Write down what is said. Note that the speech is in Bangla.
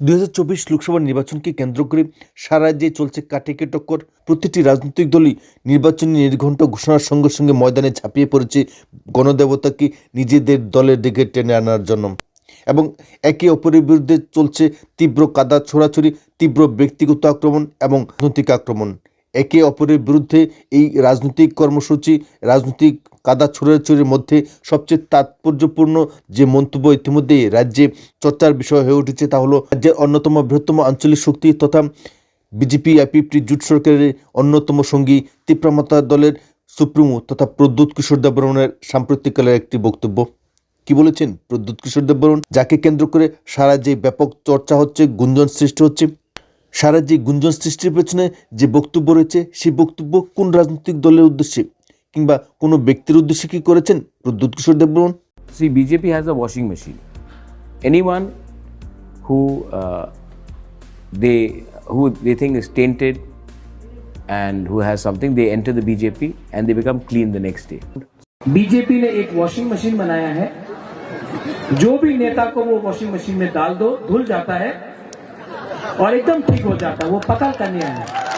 দু হাজার চব্বিশ লোকসভা নির্বাচনকে কেন্দ্র করে সারা রাজ্যে চলছে কাটেকে টক্কর। প্রতিটি রাজনৈতিক দলই নির্বাচনী নির্ঘণ্ট ঘোষণার সঙ্গে সঙ্গে ময়দানে ঝাঁপিয়ে পড়েছে। গণদেবতাকে নিজেদের দলের দিকে টেনে আনার জন্য। এবং একে অপরের বিরুদ্ধে চলছে তীব্র কাদা, ছোড়াছড়ি, তীব্র ব্যক্তিগত আক্রমণ এবং রাজনৈতিক আক্রমণ। একে অপরের বিরুদ্ধে এই রাজনৈতিক কর্মসূচি, রাজনৈতিক কাদা ছড়াছড়ির মধ্যে সবচেয়ে তাৎপর্যপূর্ণ যে মন্তব্য ইতিমধ্যেই রাজ্যে চর্চার বিষয় হয়ে উঠেছে তা হলো রাজ্যের অন্যতম বৃহত্তম আঞ্চলিক শক্তি তথা বিজেপি আইপিএফটি জুট সরকারের অন্যতম সঙ্গী তীব্রমাতা দলের সুপ্রিমো তথা প্রদ্যুৎ কিশোর দেববর্মনের সাম্প্রতিককালের একটি বক্তব্য। কি বলেছেন প্রদ্যুৎ কিশোর দেববর্মন যাকে কেন্দ্র করে সারা যে ব্যাপক চর্চা হচ্ছে, গুঞ্জন সৃষ্টি হচ্ছে সারা যে গুঞ্জন সৃষ্টির পেছনে যে বক্তব্য রয়েছে সেই বক্তব্য কোন রাজনৈতিক দলের উদ্দেশ্যে কিংবা কোনো ব্যক্তির উদ্দেশ্যে কি করেছেন Pradyot Kishore Debbarman See, BJP has a washing machine. Anyone who uh, they who they think is tainted and who has something, they enter the BJP and they become clean the next day. BJP ने एक वॉशिंग मशीन बनाया है जो भी नेता को वो वॉशिंग मशीन में डाल दो धुल जाता है और एकदम ठीक हो जाता है वो पकड़ करने आया। है